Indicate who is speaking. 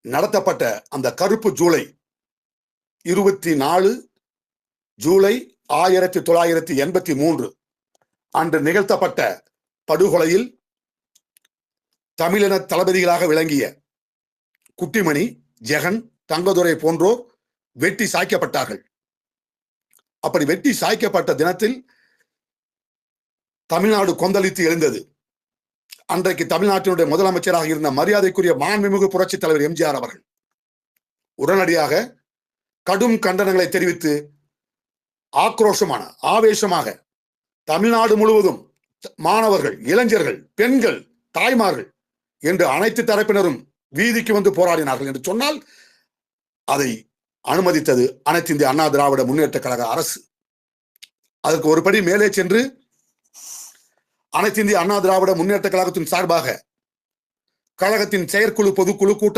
Speaker 1: நடத்தப்பட்ட அந்த கருப்பு ஜூலை இருபத்தி நாலு ஜூலை ஆயிரத்தி தொள்ளாயிரத்தி எண்பத்தி மூன்று அன்று நிகழ்த்தப்பட்ட படுகொலையில் தமிழின தளபதிகளாக விளங்கிய குட்டிமணி ஜெகன் தங்கதுரை போன்றோர் வெட்டி சாய்க்கப்பட்டார்கள். அப்படி வெட்டி சாய்க்கப்பட்ட தினத்தில் தமிழ்நாடு கொந்தளித்து எழுந்தது. அன்றைக்கு தமிழ்நாட்டினுடைய முதலமைச்சராக இருந்த மரியாதைக்குரிய மாண்புமிகு புரட்சித் தலைவர் எம்ஜிஆர் அவர்கள் உடனடியாக கடும் கண்டனங்களை தெரிவித்து ஆக்ரோஷமான ஆவேசமாக தமிழ்நாடு முழுவதும் மாணவர்கள் இளைஞர்கள் பெண்கள் தாய்மார்கள் என்று அனைத்து தரப்பினரும் வீதிக்கு வந்து போராடினார்கள் என்று சொன்னால் அதை அனுமதித்தது அனைத்து இந்திய அண்ணா திராவிட முன்னேற்ற கழக அரசு. அதற்கு ஒருபடி மேலே சென்று அனைத்திந்திய அண்ணா திராவிட முன்னேற்ற கழகத்தின் சார்பாக கழகத்தின் செயற்குழு பொதுக்குழு கூட்டம்